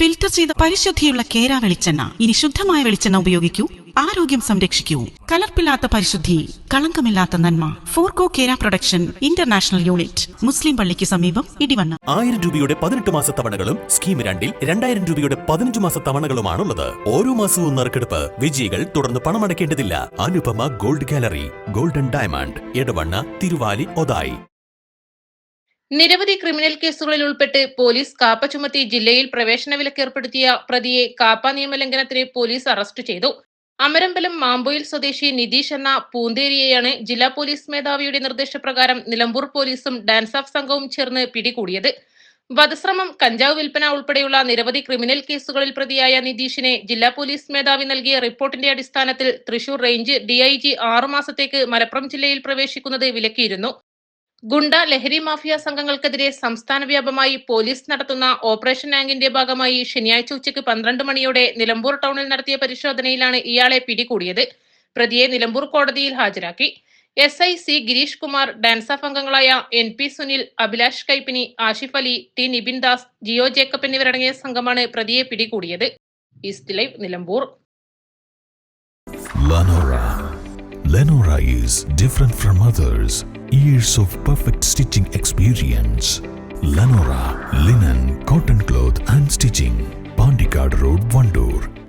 Filter ചെയ്ത പരിശുദ്ധിയുള്ള കേര വെളിച്ചെണ്ണ. ഇനി ശുദ്ധമായ വെളിച്ചെണ്ണ ഉപയോഗിക്കൂ. ആരോഗ്യം സംരക്ഷിക്കൂ. കലർപ്പില്ലാത്ത പരിശുദ്ധി കളങ്കമില്ലാത്ത നന്മ. Forco Kera production international unit മുസ്ലിം പള്ളിക്ക് സമീപം ഇടിവണ്ണ. ആയിരം രൂപയുടെ പതിനെട്ട് മാസ തവണകളും സ്കീം രണ്ടിൽ രണ്ടായിരം രൂപയുടെ പതിനഞ്ച് മാസ തവണകളുമാണുള്ളത്. ഓരോ മാസവും നറുക്കെടുപ്പ്. വിജയികൾ തുടർന്ന് പണമടയ്ക്കേണ്ടതില്ല. Anupama gold gallery golden diamond Edavanna Thiruvali Othayi. നിരവധി ക്രിമിനൽ കേസുകളിൽ ഉൾപ്പെട്ട് പോലീസ് കാപ്പ ചുമത്തി ജില്ലയിൽ പ്രവേശന വിലക്ക് ഏർപ്പെടുത്തിയ പ്രതിയെ കാപ്പ നിയമലംഘനത്തിന് പോലീസ് അറസ്റ്റ് ചെയ്തു. അമരമ്പലം മാമ്പോയിൽ സ്വദേശി നിതീഷ് എന്ന പൂന്തേരിയെയാണ് ജില്ലാ പോലീസ് മേധാവിയുടെ നിർദ്ദേശപ്രകാരം നിലമ്പൂർ പോലീസും ഡാൻസ് ഓഫ് സംഘവും ചേർന്ന് പിടികൂടിയത്. വധശ്രമം കഞ്ചാവ് വിൽപ്പന ഉൾപ്പെടെയുള്ള നിരവധി ക്രിമിനൽ കേസുകളിൽ പ്രതിയായ നിതീഷിനെ ജില്ലാ പോലീസ് മേധാവി നൽകിയ റിപ്പോർട്ടിന്റെ അടിസ്ഥാനത്തിൽ തൃശൂർ റേഞ്ച് ഡിഐജി ആറുമാസത്തേക്ക് മലപ്പുറം ജില്ലയിൽ പ്രവേശിക്കുന്നത് വിലക്കിയിരുന്നു. ഗുണ്ട ലഹരി മാഫിയ സംഘങ്ങൾക്കെതിരെ സംസ്ഥാന വ്യാപകമായി പോലീസ് നടത്തുന്ന ഓപ്പറേഷൻ ആങ്കിന്റെ ഭാഗമായി ശനിയാഴ്ച ഉച്ചയ്ക്ക് പന്ത്രണ്ട് മണിയോടെ നിലമ്പൂർ ടൗണിൽ നടത്തിയ പരിശോധനയിലാണ് ഇയാളെ പിടികൂടിയത് പ്രതിയെ നിലമ്പൂർ കോടതിയിൽ ഹാജരാക്കി S I C Girish Kumar DANSAF അംഗങ്ങളായ N P Sunil Abhilash Kaippini Ashif Ali T Nibin Das Jio Jacob എന്നിവരടങ്ങിയ സംഘമാണ് പ്രതിയെ പിടികൂടിയത് east live Nilambur Lenora. Lenora is different from others. Years of perfect stitching experience. Lenora linen, cotton cloth and stitching. Pandikad Road, Vandoor.